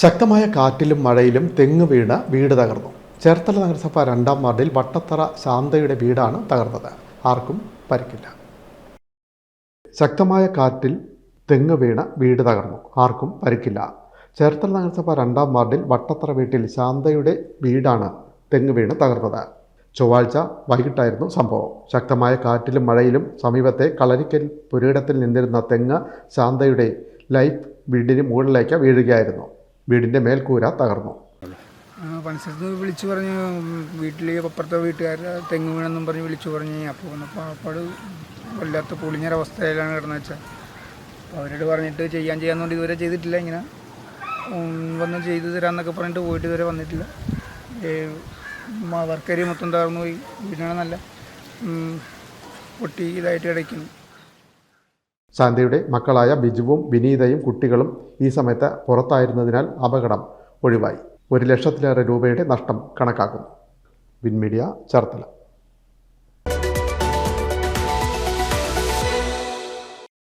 ശക്തമായ കാറ്റിലും മഴയിലും തെങ്ങ് വീണ് വീട് തകർന്നു. ചേർത്തല നഗരസഭ രണ്ടാം വാർഡിൽ വട്ടത്തറ ശാന്തയുടെ വീടാണ് തകർന്നത്. ആർക്കും പരിക്കില്ല. ശക്തമായ കാറ്റിൽ തെങ്ങ് വീണ് വീട് തകർന്നു. ആർക്കും പരിക്കില്ല. ചേർത്തല നഗരസഭ രണ്ടാം വാർഡിൽ വട്ടത്തറ വീട്ടിൽ ശാന്തയുടെ വീടാണ് തെങ്ങ് വീണ് തകർന്നത്. ചൊവ്വാഴ്ച വൈകിട്ടായിരുന്നു സംഭവം. ശക്തമായ കാറ്റിലും മഴയിലും സമീപത്തെ കളരിക്കൽ പുരയിടത്തിൽ നിന്നിരുന്ന തെങ്ങ് ശാന്തയുടെ ലൈഫ് വീടിന് മുകളിലേക്ക് വീഴുകയായിരുന്നു. വീടിന്റെ മേൽക്കൂര തകർന്നു. പണിസ്ഥലത്ത് വിളിച്ചു പറഞ്ഞു വീട്ടിൽ അപ്പുറത്തെ വീട്ടുകാർ തെങ്ങ് വീണെന്നും പറഞ്ഞ് വിളിച്ചു പറഞ്ഞു. അപ്പോൾ വന്നപ്പോൾ പാപ്പാട് വല്ലാത്ത പൊളിഞ്ഞൊരവസ്ഥയിലാണ് കിടന്നു വെച്ചാൽ അപ്പോൾ അവരോട് പറഞ്ഞിട്ട് ചെയ്യാൻ ചെയ്യാന്നുകൊണ്ട് ഇതുവരെ ചെയ്തിട്ടില്ല ഇങ്ങനെ. വന്ന് ചെയ്തു തരാമെന്നൊക്കെ പറഞ്ഞിട്ട് പോയിട്ട് ഇതുവരെ വന്നിട്ടില്ല. വർക്കരി മൊത്തം തകർന്നു പോയി. വീടിനാണ് നല്ല പൊട്ടി ഇതായിട്ട് കിടക്കുന്നു. ശാന്തയുടെ മക്കളായ ബിജുവും വിനീതയും കുട്ടികളും ഈ സമയത്ത് പുറത്തായിരുന്നതിനാൽ അപകടം ഒഴിവായി. ഒരു ലക്ഷത്തിലേറെ രൂപയുടെ നഷ്ടം കണക്കാക്കുന്നു. വിൻമീഡിയ ചേർത്തല.